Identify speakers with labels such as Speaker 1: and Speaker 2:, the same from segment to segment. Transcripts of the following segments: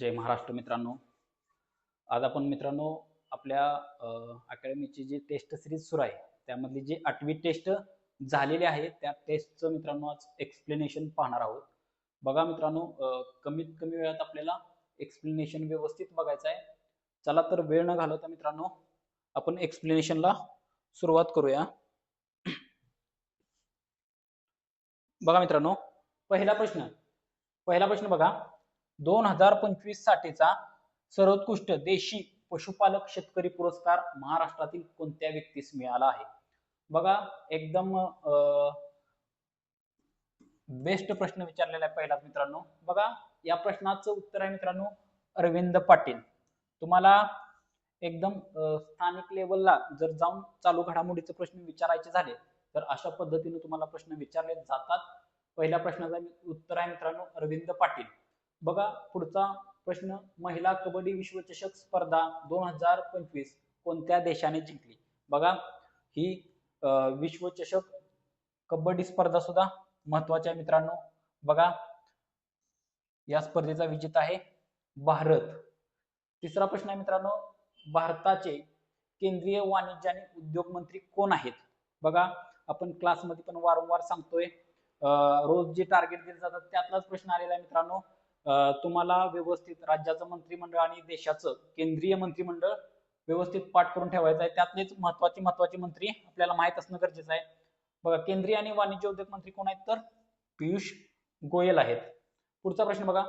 Speaker 1: जय महाराष्ट्र मित्रांनो. आज आपण मित्रांनो आपल्या अकॅडमीची जी टेस्ट सिरीज सुरू आहे त्यामधली जी आठवी टेस्ट झालेली आहे त्या टेस्टचं मित्रांनो आज एक्सप्लेनेशन पाहणार आहोत. बघा मित्रांनो कमीत कमी वेळात आपल्याला एक्सप्लेनेशन व्यवस्थित बघायचं आहे. चला तर वेळ न घालवता मित्रांनो आपण एक्सप्लेनेशनला सुरुवात करूया. बघा मित्रांनो पहिला प्रश्न पहिला प्रश्न बघा. दोन हजार पंचवीस साठीचा सर्वोत्कृष्ट देशी पशुपालक शेतकरी पुरस्कार महाराष्ट्रातील कोणत्या व्यक्तीस मिळाला आहे? बघा एकदम बेस्ट प्रश्न विचारलेला आहे पहिलाच मित्रांनो. बघा या प्रश्नाचं उत्तर आहे मित्रांनो अरविंद पाटील. तुम्हाला एकदम स्थानिक लेवलला जर जाऊन चालू घडामोडीचे प्रश्न विचारायचे झाले तर अशा पद्धतीने तुम्हाला प्रश्न विचारले जातात. पहिल्या प्रश्नाचा उत्तर आहे मित्रांनो अरविंद पाटील. बघा पुढचा प्रश्न महिला कबड्डी विश्वचषक स्पर्धा दोन हजार पंचवीस कोणत्या देशाने जिंकली? बघा ही अं, विश्वचषक कबड्डी स्पर्धा सुद्धा महत्त्वाच्या मित्रांनो. बघा या स्पर्धेचा विजेता आहे भारत. तिसरा प्रश्न आहे मित्रांनो भारताचे केंद्रीय वाणिज्य आणि उद्योग मंत्री कोण आहेत? बघा आपण क्लासमध्ये पण वारंवार सांगतोय अं, रोज जे टार्गेट दिले जातात त्यातलाच प्रश्न आलेला आहे मित्रांनो. तुम्हाला व्यवस्थित राज्याचं मंत्रिमंडळ आणि देशाचं केंद्रीय मंत्रिमंडळ व्यवस्थित पाठ करून ठेवायचं आहे. त्यातलेच महत्त्वाचे महत्त्वाचे मंत्री आपल्याला माहीत असणं गरजेचं आहे. बघा केंद्रीय आणि वाणिज्य उद्योग मंत्री कोण आहेत तर? पियुष गोयल आहेत. पुढचा प्रश्न बघा.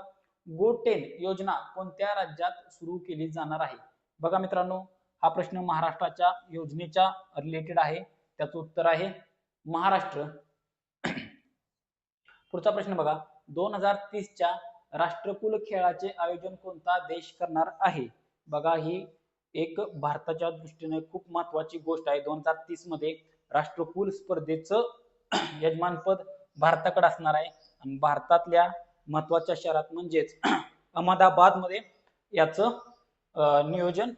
Speaker 1: गो टेन योजना कोणत्या राज्यात सुरू केली जाणार आहे? बघा मित्रांनो हा प्रश्न महाराष्ट्राच्या योजनेच्या रिलेटेड आहे. त्याचं उत्तर आहे महाराष्ट्र. पुढचा प्रश्न बघा. दोन हजार तीसच्या राष्ट्रकुल खेळाचे आयोजन कोणता देश करणार आहे? बघा ही एक भारताच्या दृष्टीने खूप महत्वाची गोष्ट आहे. दोन हजार तीसमध्ये राष्ट्रकुल स्पर्धेचं यजमानपद भारताकडे असणार आहे. आणि भारतातल्या महत्त्वाच्या शहरात म्हणजेच अहमदाबादमध्ये याचं नियोजन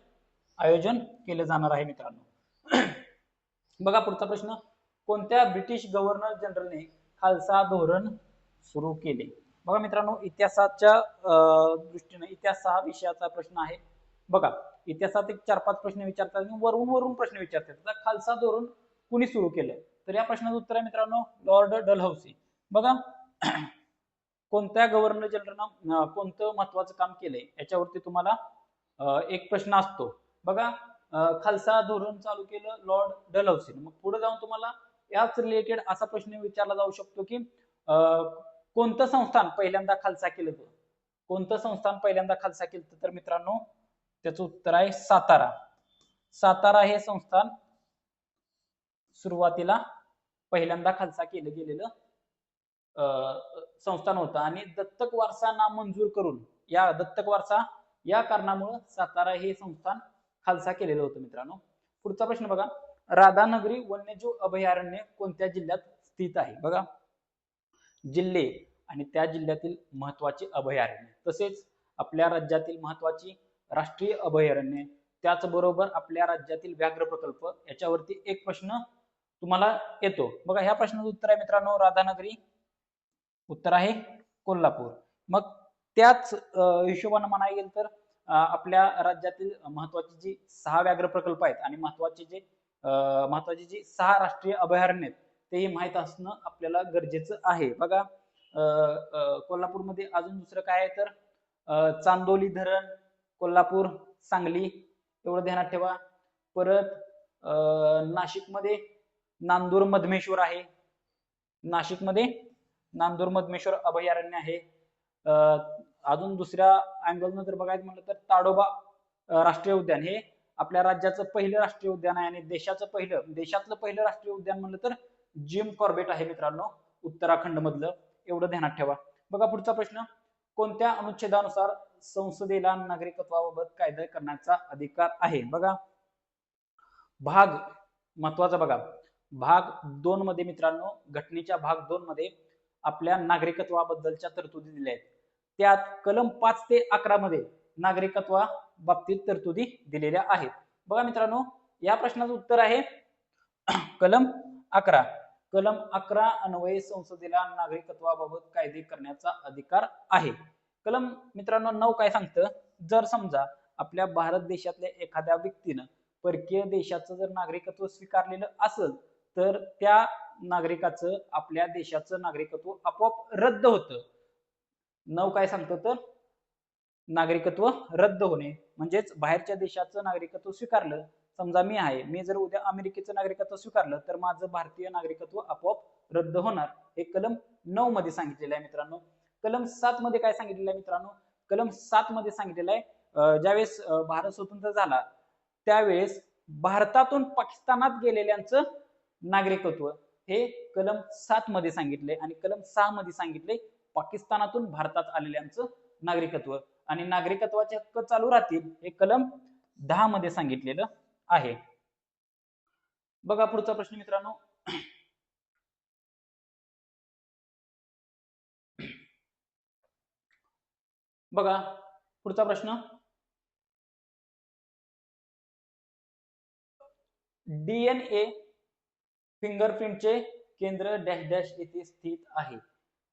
Speaker 1: आयोजन केलं जाणार आहे मित्रांनो. बघा पुढचा प्रश्न. कोणत्या ब्रिटिश गव्हर्नर जनरलने खालसा धोरण सुरू केले? बघा मित्रांनो इतिहासाच्या दृष्टीने इतिहास हा विषयाचा प्रश्न आहे. बघा इतिहासात एक चार पाच प्रश्न विचारतात आणि वरून वरून प्रश्न विचारतात. खालसा धोरण कुणी सुरू केलं तर या प्रश्नाचं उत्तर आहे मित्रांनो लॉर्ड डलहौसी. बघा कोणत्या गव्हर्नर जनरलनं कोणतं महत्वाचं काम केलंय? याच्यावरती तुम्हाला एक प्रश्न असतो. बघा खालसा धोरण चालू केलं लॉर्ड डलहौसी मग पुढे जाऊन तुम्हाला याच रिलेटेड असा प्रश्न विचारला जाऊ शकतो की अं, कोणतं संस्थान पहिल्यांदा खालसा केलं कोणतं संस्थान पहिल्यांदा खालसा केलं तर? मित्रांनो त्याचं उत्तर आहे सातारा. सातारा हे संस्थान सुरुवातीला पहिल्यांदा खालसा केलं गेलेलं अं, संस्थान होतं. आणि दत्तक वारसा नामंजूर करून या दत्तक वारसा या कारणामुळं सातारा हे संस्थान खालसा केलेलं होतं मित्रांनो. पुढचा प्रश्न बघा. राधानगरी वन्यजीव अभयारण्य कोणत्या जिल्ह्यात स्थित आहे? बघा. जिल्हे आणि त्या जिल्ह्यातील महत्त्वाचे अभयारण्य. तसेच आपल्या राज्यातील महत्वाची राष्ट्रीय अभयारण्य त्याचबरोबर आपल्या राज्यातील व्याघ्र प्रकल्प याच्यावरती एक प्रश्न तुम्हाला येतो. बघा ह्या प्रश्नाचं उत्तर आहे मित्रांनो राधानगरी. उत्तर आहे कोल्हापूर. मग त्याच हिशोबानं म्हणायला गेलं तर आपल्या राज्यातील महत्वाची जी सहा व्याघ्र प्रकल्प आहेत आणि महत्त्वाचे जे अं, महत्वाची जी सहा राष्ट्रीय अभयारण्य आहेत तेही माहीत असणं आपल्याला गरजेचं आहे. बघा कोल्हापूरमध्ये अजून दुसरं काय आहे तर चांदोली धरण कोल्हापूर सांगली एवढं ध्यानात ठेवा. परत नाशिकमध्ये नांदूर मधमेश्वर आहे. नाशिकमध्ये नांदूर मधमेश्वर अभयारण्य आहे. अजून दुसऱ्या अँगलनं जर बघायचं म्हटलं तर ताडोबा राष्ट्रीय उद्यान. हे आपल्या राज्याचं पहिलं राष्ट्रीय उद्यान आहे आणि देशाचं पहिलं देशातलं पहिलं राष्ट्रीय उद्यान म्हणलं तर जिम कॉर्बेट आहे मित्रांनो उत्तराखंड मधलं एवढं ध्यानात ठेवा. बघा पुढचा प्रश्न. कोणत्या अनुच्छेदानुसार संसदेला नागरिकत्वाबाबत कायदा करण्याचा अधिकार आहे? बघा. भाग महत्त्वाचा बघा. भाग दोन मध्ये मित्रांनो घटनेच्या भाग दोन मध्ये आपल्या नागरिकत्वाबद्दलच्या तरतुदी दिल्या आहेत. त्यात कलम पाच ते अकरा मध्ये नागरिकत्वा बाबतीत तरतुदी दिलेल्या आहेत. बघा मित्रांनो या प्रश्नाचं उत्तर आहे. कलम अकरा. कलम अकरा अन्वये संसदेला नागरिकत्वाबाबत कायदे करण्याचा अधिकार आहे. कलम मित्रांनो नऊ काय सांगतं? जर समजा आपल्या भारत देशातल्या एखाद्या व्यक्तीनं परकीय देशाचं जर नागरिकत्व स्वीकारलेलं असेल तर त्या नागरिकाचं आपल्या देशाचं नागरिकत्व आपोआप रद्द होतं. नऊ काय सांगतं तर? नागरिकत्व रद्द होणे. म्हणजेच बाहेरच्या देशाचं नागरिकत्व स्वीकारलं समजा मी आहे मी जर उद्या अमेरिकेचं नागरिकत्व स्वीकारलं तर माझं भारतीय नागरिकत्व आपोआप रद्द होणार. हे कलम नऊ मध्ये सांगितलेलं आहे मित्रांनो. कलम सात मध्ये काय सांगितलेलं आहे मित्रांनो? कलम सात मध्ये सांगितलेलं आहे ज्यावेळेस भारत स्वतंत्र झाला त्यावेळेस भारतातून पाकिस्तानात गेलेल्यांचं नागरिकत्व हे कलम सात मध्ये सांगितले आणि कलम सहा मध्ये सांगितले पाकिस्तानातून भारतात आलेल्यांचं नागरिकत्व. आणि नागरिकत्वाचे हक्क चालू राहतील हे कलम दहा मध्ये सांगितलेलं आहे. बघा पुढचा प्रश्न मित्रांनो. बघा पुढचा प्रश्न. डीएनए फिंगरप्रिंटचे केंद्र डॅश डॅश येथे स्थित आहे.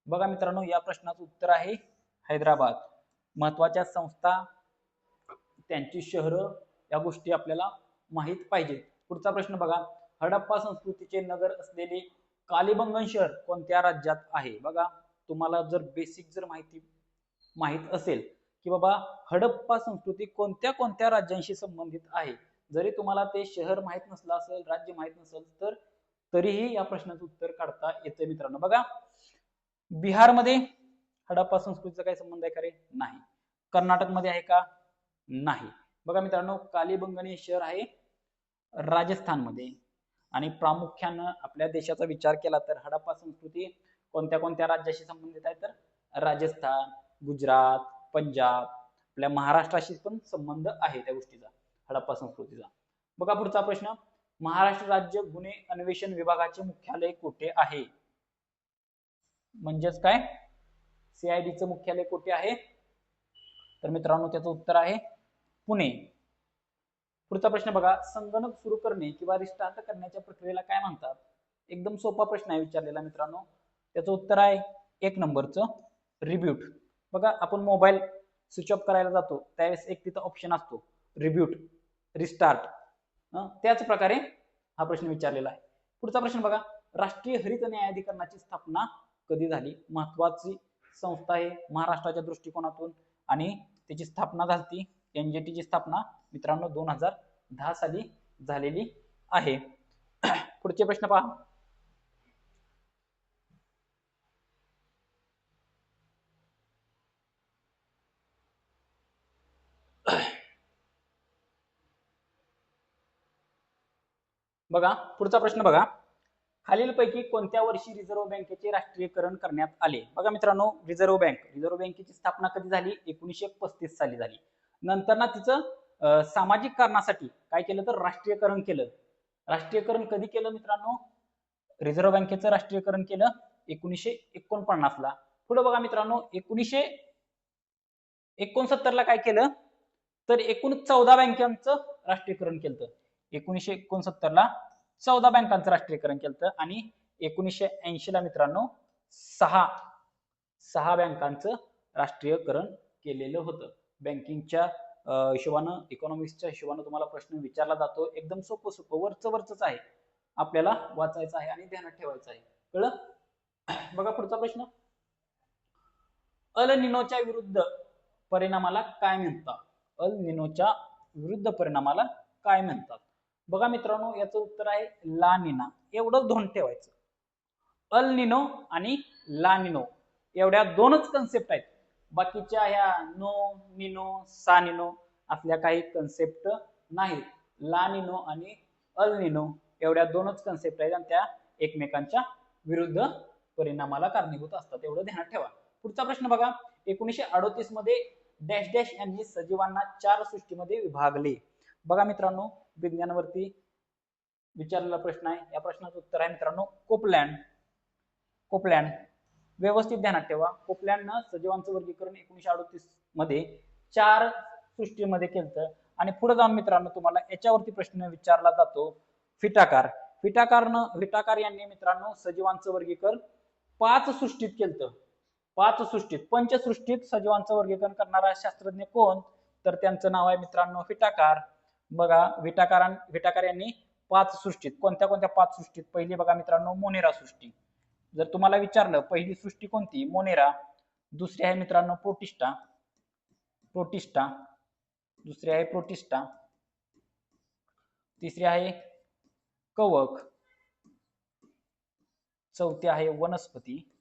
Speaker 1: बघा मित्रांनो या प्रश्नाचं उत्तर आहे हैदराबाद. महत्त्वाच्या संस्था त्यांची शहरं या गोष्टी आपल्याला माहीत पाहिजेत पुढचा प्रश्न बघा. हडप्पा संस्कृतीचे नगर असलेले कालिबंगन शहर कोणत्या राज्यात आहे? बघा तुम्हाला जर बेसिक जर माहिती माहीत असेल की बाबा हडप्पा संस्कृती कोणत्या कोणत्या राज्यांशी संबंधित आहे? जरी तुम्हाला ते शहर माहीत नसलं असेल राज्य माहीत नसेल तर तरीही या प्रश्नाचं उत्तर काढता येतं मित्रांनो. बघा बिहारमध्ये हडप्पा संस्कृतीचा काही संबंध आहे का रे? नाही. कर्नाटकमध्ये आहे का? नाही. बघा मित्रांनो कालीबंगन हे शहर आहे. राजस्थानमध्ये. आणि प्रामुख्यानं आपल्या देशाचा विचार केला तर हडप्पा संस्कृती कोणत्या कोणत्या राज्याशी संबंधित आहे तर राजस्थान गुजरात पंजाब आपल्या महाराष्ट्राशी पण संबंध आहे त्या गोष्टीचा हडप्पा संस्कृतीचा. बघा पुढचा प्रश्न. महाराष्ट्र राज्य गुन्हे अन्वेषण विभागाचे मुख्यालय कुठे आहे? म्हणजेच काय? सीआयडीचं मुख्यालय कुठे आहे? तर मित्रांनो त्याचं उत्तर आहे पुणे. पुढचा प्रश्न बघा संगणक सुरू करणे किंवा रिस्टार्ट करण्याच्या प्रक्रियेला काय म्हणतात? एकदम सोपा प्रश्न आहे विचारलेला मित्रांनो. त्याचं उत्तर आहे एक नंबरचं रिब्यूट. बघा आपण मोबाईल स्विच ऑफ करायला जातो त्यावेळेस एक तिथं ऑप्शन असतो रिब्यूट रिस्टार्ट. त्याच प्रकारे हा प्रश्न विचारलेला आहे. पुढचा प्रश्न बघा राष्ट्रीय हरित न्यायाधिकरणाची स्थापना कधी झाली? महत्वाची संस्था आहे महाराष्ट्राच्या दृष्टिकोनातून आणि त्याची स्थापना झाली एनजीटीची स्थापना मित्रांनो दोन हजार दहा साली झालेली आहे. पुढचे प्रश्न पहा. बघा पुढचा प्रश्न बघा. खालीलपैकी कोणत्या वर्षी रिझर्व्ह बँकेचे राष्ट्रीयकरण करण्यात आले? बघा मित्रांनो रिझर्व्ह बँक. रिझर्व्ह बँकेची स्थापना कधी झाली? एकोणीसशे पस्तीस साली झाली. नंतर ना तिचं सामाजिक कारणासाठी काय केलं तर राष्ट्रीयकरण केलं. राष्ट्रीयकरण कधी केलं मित्रांनो? रिझर्व्ह बँकेचं राष्ट्रीयकरण केलं एकोणीसशे एकोणपन्नास ला पुढे बघा मित्रांनो एकोणीसशे एकोणसत्तर ला काय केलं? तर एकूण चौदा बँकांचं राष्ट्रीयकरण केलं एकोणीसशे एकोणसत्तर ला चौदा बँकांचं राष्ट्रीयकरण केलं आणि एकोणीसशे ऐंशी ला मित्रांनो सहा सहा बँकांचं राष्ट्रीयकरण केलेलं होतं. बँकिंगच्या हिशोबानं इकॉनॉमिक्सच्या हिशोबानं तुम्हाला प्रश्न विचारला जातो. एकदम सोपं सोपं वरचं वरचंच आहे. आपल्याला वाचायचं आहे आणि ध्यानात ठेवायचं आहे. कळलं? बघा पुढचा प्रश्न. अल निनोच्या विरुद्ध परिणामाला काय म्हणतात? अल निनोच्या विरुद्ध परिणामाला काय म्हणतात? बघा मित्रांनो याचं उत्तर आहे ला निना. एवढंच धोन ठेवायचं. अल निनो आणि ला निनो. एवढ्या दोनच कन्सेप्ट आहेत. बाकीच्या ह्या नो निनो सा निनो असल्या काही कन्सेप्ट नाहीत. ला निनो आणि अल निनो एवढ्या दोनच कन्सेप्ट आहेत आणि त्या एकमेकांच्या विरुद्ध परिणामाला कारणीभूत असतात. एवढं ध्यानात ठेवा. पुढचा प्रश्न बघा. एकोणीसशे अडोतीसमध्ये डॅश डॅश यांनी सजीवांना चार सृष्टीमध्ये विभागले. बघा मित्रांनो विज्ञानवरती विचारलेला प्रश्न आहे. या प्रश्नाचं उत्तर आहे मित्रांनो कोपलँड. कोपलँड. व्यवस्थित ध्यानात ठेवा. कोपलँडनं सजीवांचं वर्गीकरण एकोणीशे अडतीसमध्ये चार सृष्टीमध्ये केलं आणि पुढे जाऊन मित्रांनो तुम्हाला याच्यावरती प्रश्न विचारला जातो. फिटाकार. फिटाकारनं फिटाकार यांनी मित्रांनो सजीवांचं वर्गीकरण पाच सृष्टीत केलं पाच सृष्टीत. पंचसृष्टीत सजीवांचं वर्गीकरण करणारा शास्त्रज्ञ कोण? तर त्यांचं नाव आहे मित्रांनो विटाकार बघा विटाकारां विटाकार यांनी पाच सृष्टीत. कोणत्या कोणत्या पाच सृष्टीत? पहिली बघा मित्रांनो मोनेरा सृष्टी. जर तुम्हाला विचारलं पहिली सृष्टी कोणती? मोनेरा दुसरी आहे मित्रांनो प्रोटिस्टा. प्रोटिस्टा. दुसरी आहे प्रोटिस्टा. तिसरी आहे कवक. चौथी आहे वनस्पती.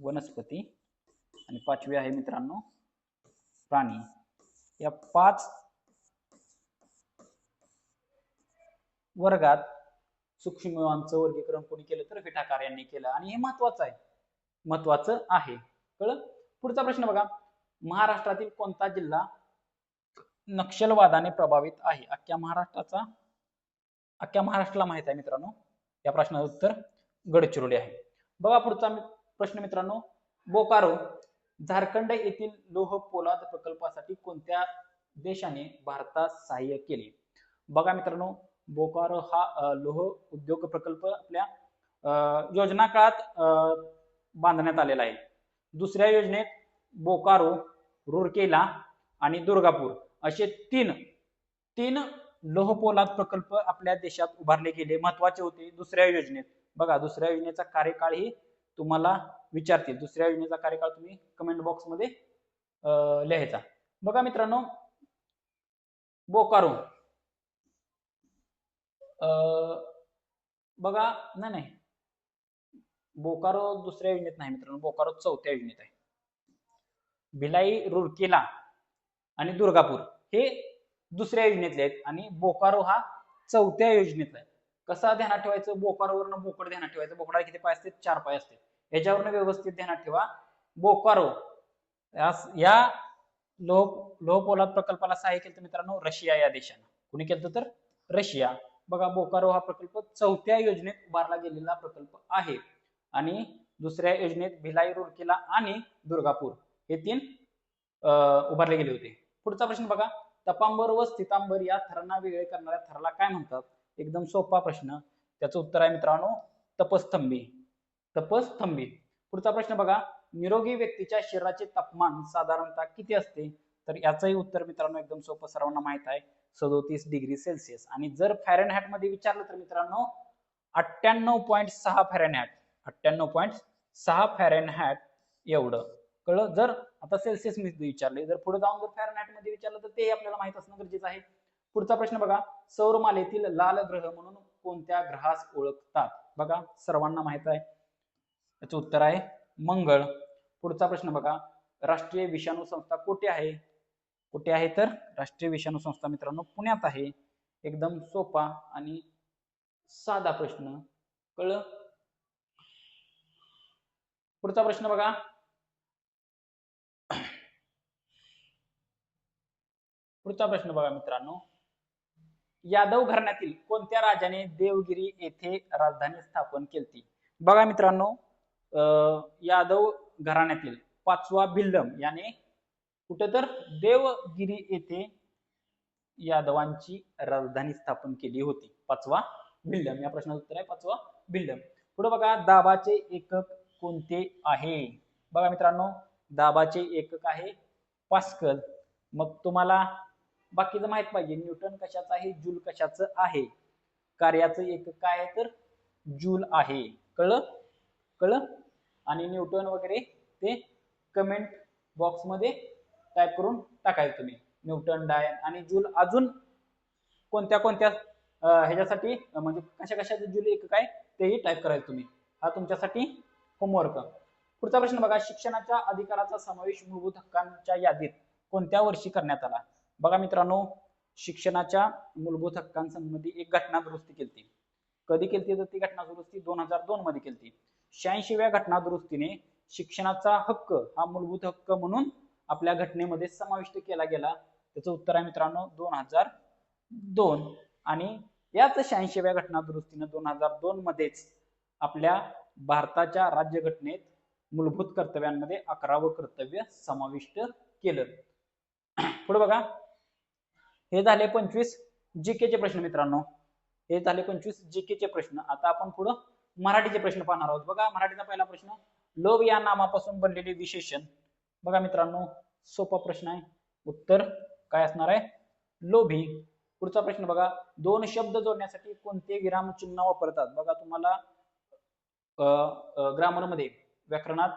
Speaker 1: वनस्पती. आणि पाचवी आहे मित्रांनो प्राणी. या पाच वर्गात सूक्ष्मजीवांचं वर्गीकरण कोणी केलं तर विठाकार यांनी केलं. आणि हे महत्वाचं आहे. महत्वाचं आहे. कळलं? पुढचा प्रश्न बघा. महाराष्ट्रातील कोणता जिल्हा नक्षलवादाने प्रभावित आहे? अख्ख्या महाराष्ट्राचा अख्ख्या महाराष्ट्राला माहीत आहे मित्रांनो. या प्रश्नाचं उत्तर गडचिरोली आहे. बघा पुढचा प्रश्न मित्रांनो. बोकारो झारखंड येथील लोह पोलाद प्रकल्पासाठी कोणत्या देशाने भारतात सहाय्य केले? बघा मित्रांनो. बोकारो हा लोह उद्योग प्रकल्प आपल्या योजना काळात बांधण्यात आलेला आहे. दुसऱ्या योजनेत बोकारो रुरकेला आणि दुर्गापूर असे तीन तीन लोहपोलाद प्रकल्प आपल्या देशात उभारले गेले. महत्त्वाचे होते दुसऱ्या योजनेत. बघा दुसऱ्या योजनेचा कार्यकाळ ही तुम्हाला विचारतील. दुसऱ्या योजनेचा कार्यकाळ तुम्ही कमेंट बॉक्समध्ये अं, लिहायचा. बघा मित्रांनो बोकारो. बघा नाही नाही. बोकारो दुसऱ्या योजनेत नाही मित्रांनो. बोकारो चौथ्या योजनेत आहे. भिलाई रुरकेला आणि दुर्गापूर हे दुसऱ्या योजनेतले आहेत आणि बोकारो हा चौथ्या योजनेतला आहे. कसा ध्यानात ठेवायचं? बोकारोवरनं बोकड ध्यानात ठेवायचं. बोकडाला किती पाय असते चार पाय असते याच्यावरनं व्यवस्थित ध्यानात ठेवा. बोकारो या लोह लोह पोलाद प्रकल्पाला सहाय्य केलं मित्रांनो रशिया या देशानं. कुणी केलं तर? रशिया. बघा बोकारो हा प्रकल्प चौथ्या योजनेत उभारला गेलेला प्रकल्प आहे. आणि दुसऱ्या योजनेत भिलाई रुरकेला आणि दुर्गापूर हे तीन उभारले गेले होते. पुढचा प्रश्न बघा. तपांबर व स्थितांबर या थरांना वेगळे करणाऱ्या थराला काय म्हणतात? एकदम सोपा प्रश्न. त्याचं उत्तर आहे मित्रांनो तपस्तंभी. तपस्तंभी. पुढचा प्रश्न बघा. निरोगी व्यक्तीच्या शरीराचे तापमान साधारणतः किती असते? तर याचंही उत्तर मित्रांनो एकदम सोपं सर्वांना माहीत आहे. सदोतीस डिग्री सेल्सिअस. आणि जर फॅरेनहॅटमध्ये विचारलं तर मित्रांनो अठ्ठ्याण्णव पॉईंट सहा फॅरेनहॅट अठ्ठ्याण्णव पॉईंट सहा फॅरेनहॅट एवढं. कळलं? जर आता सेल्सिअसमध्ये विचारले जर पुढे जाऊन जर फॅरेनहॅटमध्ये विचारलं तर ते आपल्याला माहीत असणं गरजेचं आहे. पुढचा प्रश्न बघा सौरमालेतील लाल ग्रह म्हणून कोणत्या ग्रहास ओळखतात? बघा सर्वांना माहीत आहे. याचं उत्तर आहे मंगळ. पुढचा प्रश्न बघा राष्ट्रीय विषाणू संस्था कुठे आहे? कुठे आहे तर? राष्ट्रीय विषाणू संस्था मित्रांनो पुण्यात आहे. एकदम सोपा आणि साधा प्रश्न. कळलं? पुढचा प्रश्न बघा. पुढचा प्रश्न बघा मित्रांनो. यादव घराण्यातील कोणत्या राजाने देवगिरी येथे राजधानी स्थापन केली बघा मित्रांनो अं, यादव घराण्यातील पाचवा भिल्लम याने कुठं तर देवगिरी येथे यादवांची राजधानी स्थापन केली होती. पाचवा भिल्लम या प्रश्नाचं उत्तर आहे पाचवा भिल्लम पुढे बघा दाबाचे एकक कोणते आहे? बघा मित्रांनो दाबाचे एकक आहे पास्कल. मग तुम्हाला बाकीचं माहीत पाहिजे. न्यूटन कशाचं आहे? जूल कशाचं आहे? कार्याचं एकक काय आहे तर? जूल आहे. कळ कळ आणि न्यूटन वगैरे ते कमेंट बॉक्समध्ये टाईप करून टाकायचं तुम्ही. न्यूटन डाय आणि जूल अजून कोणत्या कोणत्या ह्याच्यासाठी म्हणजे कशा कशा जूल एक काय तेही टाईप करायचं तुम्ही. हा तुमच्यासाठी होमवर्क पुढचा प्रश्न बघा शिक्षणाच्या अधिकाराचा समावेश मूलभूत हक्कांच्या यादीत कोणत्या वर्षी करण्यात आला? बघा मित्रांनो शिक्षणाच्या मूलभूत हक्कांसंबंधी एक घटना दुरुस्ती केली कधी केली तर ती घटना दुरुस्ती दोन हजार दोन मध्ये केली शहाऐंशीव्या घटना दुरुस्तीने शिक्षणाचा हक्क हा मूलभूत हक्क म्हणून आपल्या घटनेमध्ये समाविष्ट केला गेला. त्याचं उत्तर आहे मित्रांनो दोन हजार दोन. आणि याच शहाऐंशीव्या घटना दुरुस्तीने दोन हजार दोन मध्येच आपल्या भारताच्या राज्यघटनेत मूलभूत कर्तव्यांमध्ये अकरावं कर्तव्य समाविष्ट केलं. पुढे बघा. हे झाले पंचवीस जीके चे प्रश्न मित्रांनो. हे झाले पंचवीस जीकेचे प्रश्न. आता आपण पुढं मराठीचे प्रश्न पाहणार आहोत. बघा मराठीचा पहिला प्रश्न लोभ या नामापासून बनलेले विशेषण. बघा मित्रांनो सोपा प्रश्न आहे. उत्तर काय असणार आहे? लोभी. पुढचा प्रश्न बघा. दोन शब्द जोडण्यासाठी कोणते विरामचिन्ह वापरतात? बघा तुम्हाला ग्रामरमध्ये व्याकरणात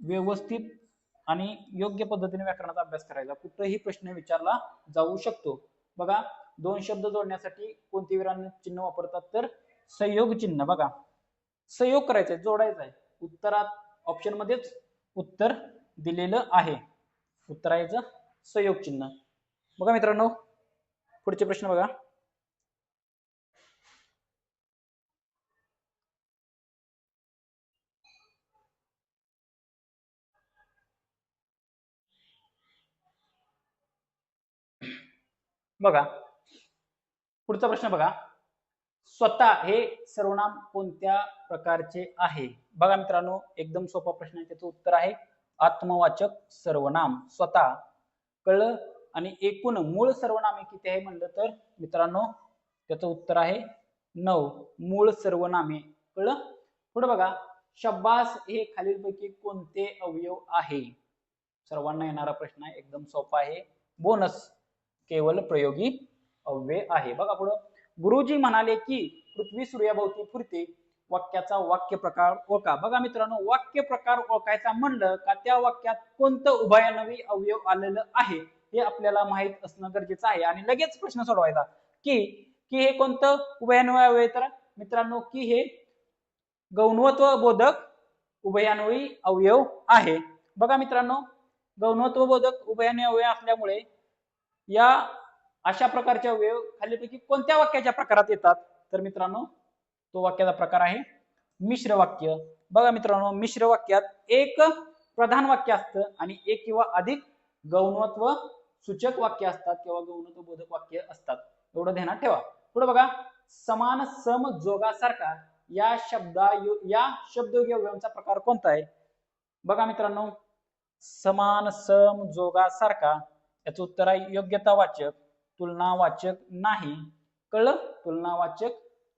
Speaker 1: व्यवस्थित आणि योग्य पद्धतीने व्याकरणाचा अभ्यास करायचा. कुठेही प्रश्न विचारला जाऊ शकतो. बघा दोन शब्द जोडण्यासाठी कोणते विराम चिन्ह वापरतात? तर संयोग चिन्ह बघा. संयोग करायचा आहे जोडायचा आहे उत्तरात ऑप्शन मध्येच उत्तर दिलेलं आहे. उत्तराचं संयोग चिन्ह बघा मित्रांनो पुढचे प्रश्न बघा. बघा. पुढचा प्रश्न बघा. स्वतः हे सर्वनाम कोणत्या प्रकारचे आहे? बघा मित्रांनो एकदम सोपा प्रश्न आहे त्याचं उत्तर आहे आत्मवाचक सर्वनाम. स्वतः कळलं आणि एकूण मूळ सर्वनामे किती आहे म्हणलं तर मित्रांनो त्याचं उत्तर आहे नऊ. मूळ सर्वनामे कळलं? पुढे बघा शब्बास हे खालीलपैकी कोणते अवयव आहे? सर्वांना येणारा प्रश्न आहे एकदम सोपा आहे. बोनस केवळ प्रयोगी अव्यय आहे. बघा पुढं. गुरुजी म्हणाले की पृथ्वी सूर्याभोवती फिरते वाक्याचा वाक्य प्रकार ओळखा. बघा मित्रांनो वाक्य प्रकार ओळखायचा म्हणलं का त्या वाक्यात कोणतं उभयानवी अवयव आलेलं आहे हे आपल्याला माहीत असणं गरजेचं आहे. आणि लगेच प्रश्न सोडवायचा की की हे कोणतं उभयान्वय अवयव तर? मित्रांनो की हे गौणवत्व बोधक उभयान्वयी अवयव आहे. बघा मित्रांनो गौणवत्व बोधक उभयान्वय अवयव असल्यामुळे या अशा प्रकारचे अवयव खालीपैकी कोणत्या वाक्याच्या प्रकारात येतात? तर मित्रांनो तो वाक्याचा प्रकार आहे मिश्र वाक्य. बघा मित्रांनो मिश्र वाक्यात एक प्रधान वाक्य असतं आणि एक किंवा अधिक गौणत्व सूचक वाक्य असतात किंवा गौणत्व बोधक वाक्य असतात. एवढं ध्यानात ठेवा. पुढे बघा समान सम जोगासारखा या शब्दा या शब्दयोगी प्रकार कोणता आहे? बघा मित्रांनो समान सम जोगासारखा याचं उत्तर आहे योग्यतावाचक तुलनावाचक नाही कळलं तुलनावाचक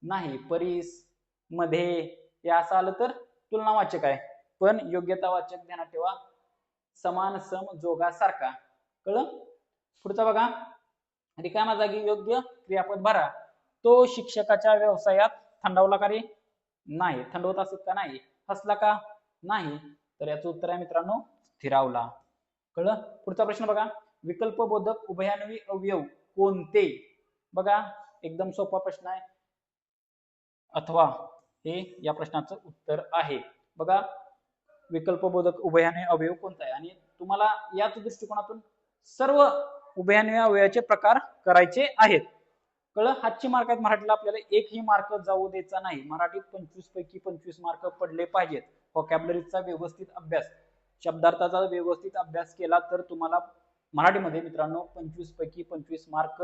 Speaker 1: नाही परीसमध्ये हे असं आलं तर तुलनावाचक आहे. पण योग्यतावाचक ध्यानात ठेवा. समान सम जोगासारखा कळलं? पुढचा बघा. रिकामा जागी योग्य क्रियापद भरा. तो शिक्षकाच्या व्यवसायात थंडावला का रे? नाही. थंडवत असत का? नाही. हसला का? नाही. तर याचं उत्तर आहे मित्रांनो स्थिरावला. कळलं? पुढचा प्रश्न बघा. विकल्पबोधक उभयान्वी अवयव कोणते? बघा. एकदम सोपा प्रश्न आहे. अथवा हे या प्रश्नाचं उत्तर आहे. बघा विकल्पबोधक उभयाने अवयव कोणता आहे? आणि तुम्हाला याच दृष्टिकोनातून सर्व उभयान्वय अवयवाचे प्रकार करायचे आहेत. कळ हातची मार्क आहेत. मराठीला आपल्याला एकही मार्क जाऊ द्यायचा नाही. मराठीत पंचवीस पैकी पंचवीस मार्क पडले पाहिजेत. व्हॉकॅबलरीचा व्यवस्थित अभ्यास. शब्दार्थाचा व्यवस्थित अभ्यास केला तर तुम्हाला मराठीमध्ये मित्रांनो पंचवीस पैकी पंचवीस मार्क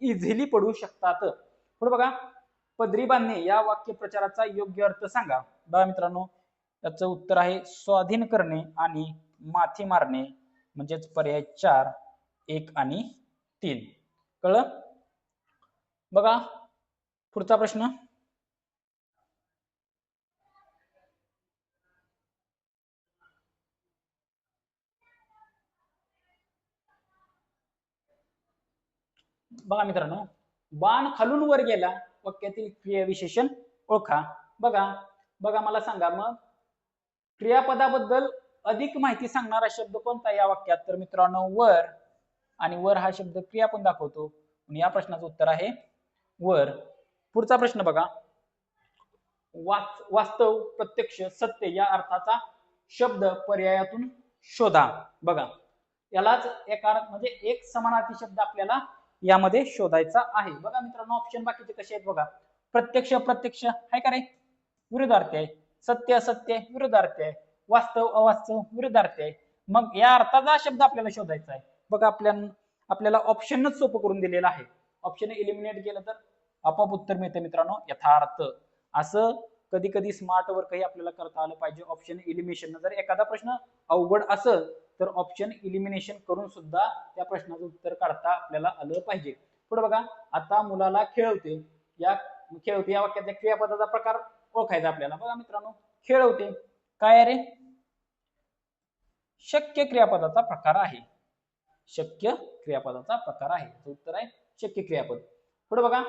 Speaker 1: इझिली पडू शकतात. पुढे बघा. पदरी बांधणे या वाक्य प्रचाराचा योग्य अर्थ सांगा. बघा मित्रांनो याचं उत्तर आहे स्वाधीन करणे आणि माथी मारणे म्हणजेच पर्याय चार एक आणि तीन. कळलं? बघा पुढचा प्रश्न. बघा मित्रांनो बाण खालून वर गेला वाक्यातील क्रियाविशेषण ओळखा. बघा बघा मला सांगा मग क्रियापदाबद्दल अधिक माहिती सांगणारा शब्द कोणता या वाक्यात? तर मित्रांनो वर. आणि वर हा शब्द क्रियापद दाखवतो. या प्रश्नाचं उत्तर आहे वर. पुढचा प्रश्न बघा. वाच वास्तव प्रत्यक्ष सत्य या अर्थाचा शब्द पर्यायातून शोधा. बघा यालाच एका म्हणजे एक समानार्थी शब्द आपल्याला यामध्ये शोधायचा आहे. बघा मित्रांनो ऑप्शन बाकीचे कसे आहेत बघा. प्रत्यक्ष प्रत्यक्ष आहे का रे? विरुद्धार्थी आहे. सत्य असत्य विरुद्धार्थी आहे. वास्तव अवास्तव विरुद्धार्थी आहे. मग या अर्थाचा शब्द आपल्याला शोधायचा आहे. बघा आपल्या आपल्याला ऑप्शनच सोपं करून दिलेलं आहे. ऑप्शन इलिमिनेट केलं तर आपोआप उत्तर मिळतं मित्रांनो यथार्थ. असं कधी कधी स्मार्ट वर्कही आपल्याला करता आलं पाहिजे. ऑप्शन इलिमिनेशन जर एखादा प्रश्न अवघड असं तर ऑप्शन इलिमिनेशन करून सुद्धा त्या प्रश्नाचं उत्तर काढता आपल्याला आलं पाहिजे. पुढे बघा आता मुलाला खेळवते. या खेळवते या वाक्यातल्या क्रियापदाचा प्रकार ओळखायचा आपल्याला. बघा मित्रांनो खेळवते. काय रे? शक्य क्रियापदाचा प्रकार आहे. शक्य क्रियापदाचा प्रकार आहे. उत्तर आहे शक्य क्रियापद. पुढे बघा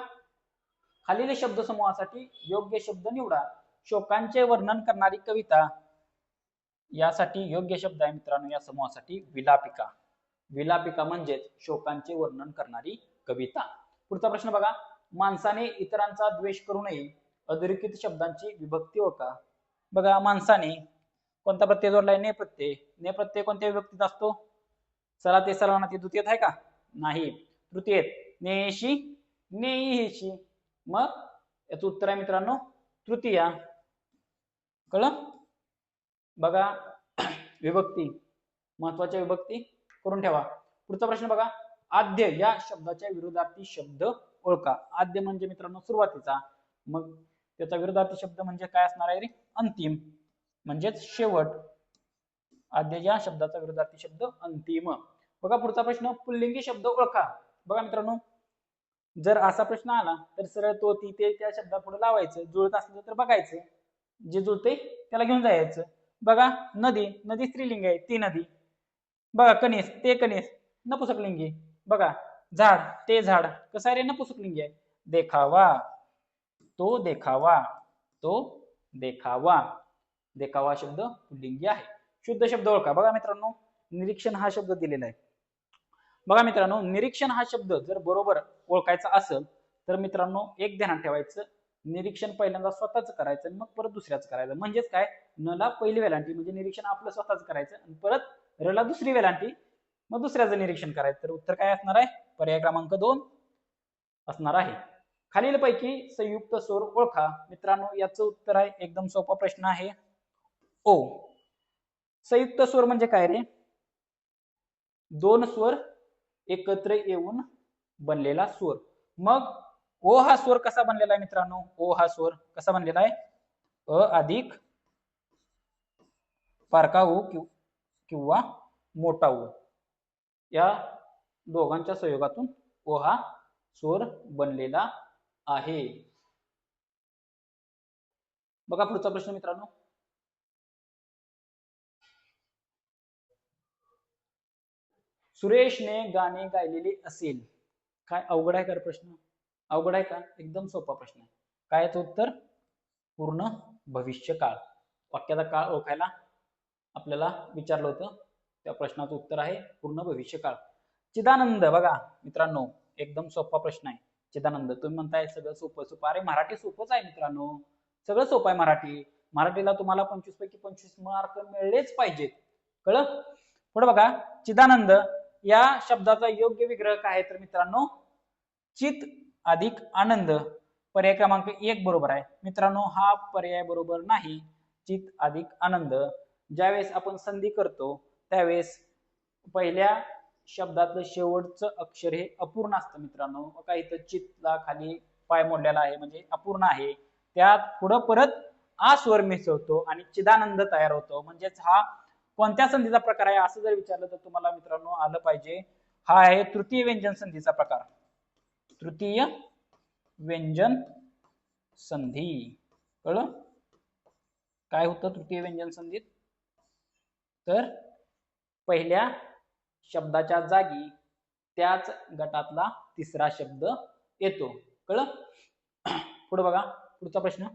Speaker 1: खालील शब्द समूहासाठी योग्य शब्द निवडा. शोकांचे वर्णन करणारी कविता. यासाठी योग्य शब्द आहे मित्रांनो या समूहासाठी विलापिका. विलापिका म्हणजेच शोकांचे वर्णन करणारी कविता. पुढचा प्रश्न बघा. माणसाने इतरांचा द्वेष करू नये अधोरेखित शब्दांची विभक्ती ओळखा. बघा माणसाने कोणता प्रत्यय जोडलाय? ने प्रत्यय ने प्रत्यय कोणत्या विभक्तीत असतो? चला ते सर्वांना ते द्वितीयत आहे का? नाही. तृतीयेत नेशी नेशी मग याचं उत्तर आहे मित्रांनो तृतीया. कळलं? बघा विभक्ती महत्त्वाच्या विभक्ती करून ठेवा. पुढचा प्रश्न बघा आद्य या शब्दाच्या विरोधार्थी शब्द ओळखा. आद्य म्हणजे मित्रांनो सुरुवातीचा. मग त्याचा विरोधार्थी शब्द म्हणजे काय असणार आहे रे? अंतिम म्हणजेच शेवट. आद्य या शब्दाचा विरोधार्थी शब्द अंतिम. बघा पुढचा प्रश्न पुल्लिंगी शब्द ओळखा. बघा मित्रांनो जर असा प्रश्न आला तर सरळ तो ती ते त्या शब्दा पुढे लावायचं. जुळत असलं तर बघायचं. जे जुळते त्याला घेऊन जायचं. बघा नदी नदी स्त्रीलिंग आहे ती नदी. बघा कणीस ते कणीस नपुसकलिंगी. बघा झाड ते झाड. कसं रे नपुसकलिंगी? आहे देखावा. तो देखावा. तो देखावा. देखावा शब्द पुल्लिंगी आहे. शुद्ध शब्द ओळखा. बघा मित्रांनो निरीक्षण हा शब्द दिलेला आहे. बघा मित्रांनो निरीक्षण हा शब्द जर बरोबर ओळखायचा असेल तर मित्रांनो एक ध्यानात ठेवायचं. निरीक्षण पहिल्यांदा स्वतःच करायचं आणि मग परत दुसऱ्याच करायचं. म्हणजेच काय? नला पहिली वेलांटी म्हणजे निरीक्षण आपलं स्वतःच करायचं आणि परत रला दुसरी वेलांटी मग दुसऱ्याचं निरीक्षण करायचं. तर उत्तर काय असणार आहे? पर्याय क्रमांक दोन असणार आहे. खालीलपैकी संयुक्त स्वर ओळखा. मित्रांनो याचं उत्तर आहे. एकदम सोपा प्रश्न आहे. ओ. संयुक्त स्वर म्हणजे काय रे? दोन स्वर एकत्र येऊन बनलेला स्वर. मग ओ हा स्वर कसा बनलेला आहे मित्रांनो? ओ हा स्वर कसा बनलेला आहे? अ अधिक पारका किंवा मोठा या दोघांच्या संयोगातून ओ हा स्वर बनलेला आहे. बघा पुढचा प्रश्न मित्रांनो. सुरेशने गाणे गायलेले असेल. काय अवघड आहे का प्रश्न? अवघड आहे का? एकदम सोपा प्रश्न आहे. काय याचं उत्तर? पूर्ण भविष्य काळ. वाक्याचा काळ ओळखायला आपल्याला विचारलं होतं. त्या प्रश्नाचं उत्तर आहे पूर्ण भविष्य काळ. चिदानंद. बघा मित्रांनो एकदम सोपा प्रश्न आहे. चिदानंद तुम्ही म्हणताय सगळं सोपं सोपं. अरे मराठी सोपंच आहे मित्रांनो. सगळं सोपं आहे मराठी. मराठीला तुम्हाला पंचवीस पैकी पंचवीस मार्क मिळलेच पाहिजेत. कळ पुढे बघा. चिदानंद या शब्दाचा योग्य विग्रह काय तर मित्रांनो? चित अधिक आनंद. पर्याय क्रमांक एक बरोबर आहे. मित्रांनो हा पर्याय बरोबर नाही चित अधिक आनंद. ज्यावेळेस आपण संधी करतो त्यावेळेस पहिल्या शब्दातलं शेवटचं अक्षर हे अपूर्ण असतं मित्रांनो. काही तर चितला खाली पाय मोडलेला आहे म्हणजे अपूर्ण आहे. त्यात पुढं परत आ स्वर मिसळतो आणि चिदानंद तयार होतो. म्हणजेच हा कोणत्या संधीचा प्रकार आहे असं जर विचारलं तर तुम्हाला मित्रांनो आलं पाहिजे. हा आहे तृतीय व्यंजन संधीचा प्रकार. तृतीय व्यंजन संधी. कळलं? काय होतं तृतीय व्यंजन संधीत? तर पहिल्या शब्दाच्या जागी त्याच गटातला तिसरा शब्द येतो. कळलं? पुढे बघा. पुढचा प्रश्न.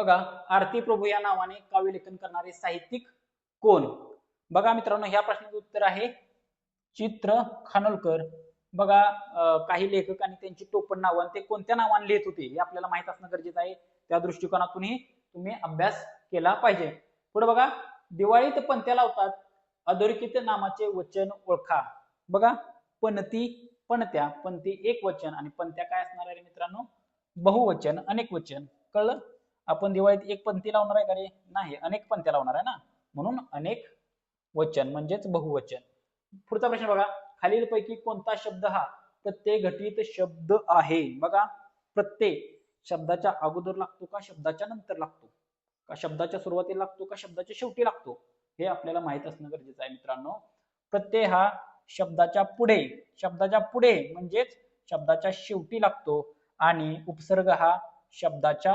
Speaker 1: बघा आरती प्रभू या नावाने काव्य लेखन करणारे साहित्यिक कोण? बघा मित्रांनो ह्या प्रश्नाचं उत्तर आहे चित्र खानोलकर. बघा काही लेखक आणि त्यांची टोपण नावं आणि ते कोणत्या नावाने लिहित होते हे आपल्याला माहीत असणं गरजेचं आहे. त्या दृष्टिकोनातूनही तुम्ही अभ्यास केला पाहिजे. पुढे बघा दिवाळीत पंत्या लावतात अधोरेखित नामाचे वचन ओळखा. बघा पणती पणत्या पंती एक वचन आणि पणत्या काय असणार आहे मित्रांनो? बहुवचन अनेक वचन. कळलं? आपण दिवाळीत एक पंक्ती लावणार आहे का रे? नाही अनेक पंक्त्या लावणार आहे ना? म्हणून अनेक वचन म्हणजेच बहुवचन. पुढचा प्रश्न बघा. खालीलपैकी कोणता शब्द हा प्रत्यय घटित शब्द आहे? बघा. प्रत्यय शब्दाच्या अगोदर लागतो का? शब्दाच्या नंतर लागतो. का शब्दाच्या सुरुवातीला लागतो का शब्दाच्या शेवटी लागतो? हे आपल्याला माहीत असणं गरजेचं आहे मित्रांनो. प्रत्यय हा शब्दाच्या पुढे शब्दाच्या पुढे म्हणजेच शब्दाच्या शेवटी लागतो. आणि उपसर्ग हा शब्दाच्या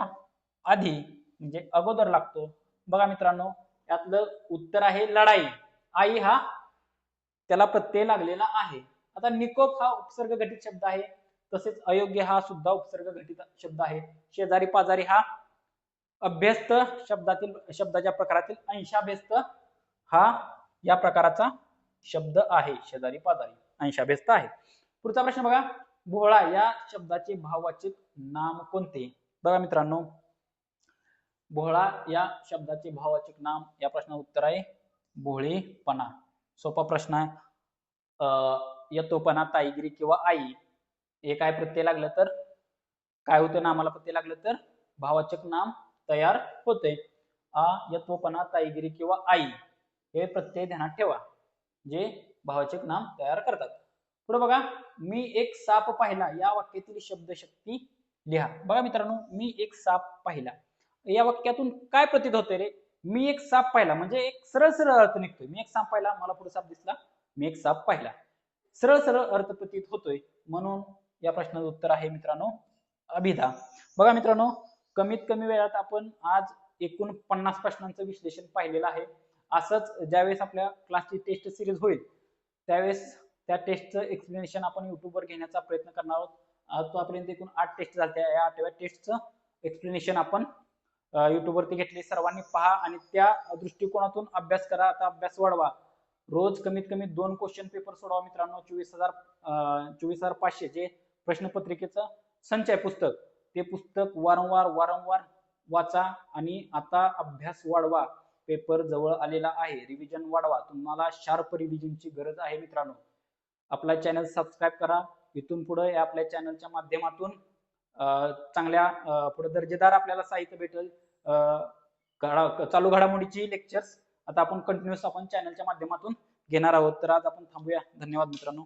Speaker 1: आधी म्हणजे अगोदर लागतो. बघा मित्रांनो यातलं उत्तर आहे लढाई. आई हा त्याला प्रत्यय लागलेला आहे. आता निकोप हा उपसर्ग घटित शब्द आहे. तसेच अयोग्य हा सुद्धा उपसर्ग घटित शब्द आहे. शेजारी पाजारी हा अभ्यस्त शब्दातील शब्दाच्या प्रकारातील अंशाभ्यस्त हा या प्रकाराचा शब्द आहे. शेजारी पाजारी अंशाभ्यस्त आहे. पुढचा प्रश्न बघा. भोळा या शब्दाचे भाववाचक नाम कोणते? बघा मित्रांनो. भोळा या शब्दाचे भाववाचक नाम या प्रश्नाचं उत्तर आहे भोळेपणा. सोपा प्रश्न आहे. अं, यतोपणा ताईगिरी किंवा आई हे काय प्रत्यय लागलं तर? काय होतं? नामाला प्रत्यय लागलं तर? भावाचक नाम तयार होते. आ यत्वपणा ताईगिरी किंवा आई हे प्रत्यय ध्यानात ठेवा. जे भावाचक नाम तयार करतात. पुढे बघा. मी एक साप पाहिला. या वाक्यातील शब्दशक्ती लिहा. बघा मित्रांनो मी एक साप पाहिला. या वाक्यातून काय प्रतीत होते रे? मी एक साप पाहिला म्हणजे एक सरळ सरळ अर्थ निघतोय. मी एक साप पाहिला मला पुढे साप दिसला मी एक साप पाहिला. सरळ सरळ अर्थ प्रतीत होतोय. म्हणून या प्रश्नाचं उत्तर आहे मित्रांनो अभिधा. बघा मित्रांनो कमीत कमी वेळात आपण आज एकूण पन्नास प्रश्नांचं विश्लेषण पाहिलेलं आहे. असंच ज्यावेळेस आपल्या क्लासची टेस्ट सिरीज होईल त्यावेळेस त्या टेस्टचं एक्सप्लेनेशन आपण युट्यूबवर घेण्याचा प्रयत्न करणार आहोत. आतापर्यंत एकूण आठ टेस्ट झाल्या या आठव्या टेस्टचं एक्सप्लेनेशन आपण युट्यूबवरती घेतले सर्वांनी पहा आणि त्या दृष्टिकोनातून अभ्यास करा. आता अभ्यास वाढवा. रोज कमीत कमी दोन क्वेश्चन पेपर सोडवा मित्रांनो. चोवीस हजार चोवीस हजार पाचशे जे प्रश्नपत्रिकेचं संच आहे पुस्तक. ते पुस्तक वारंवार वारंवार वाचा आणि आता अभ्यास वाढवा. पेपर जवळ आलेला आहे. रिव्हिजन वाढवा. तुम्हाला शार्प रिव्हिजनची गरज आहे मित्रांनो. आपला चॅनल सबस्क्राईब करा. इथून पुढे या आपल्या चॅनलच्या माध्यमातून चांगल्या पुढे दर्जेदार आपल्याला साहित्य भेटेल. घडा चालू घडामोडीची लेक्चर्स आता आपण कंटिन्युअस आपण चॅनलच्या माध्यमातून घेणार आहोत. तर आज आपण थांबूया. धन्यवाद मित्रांनो.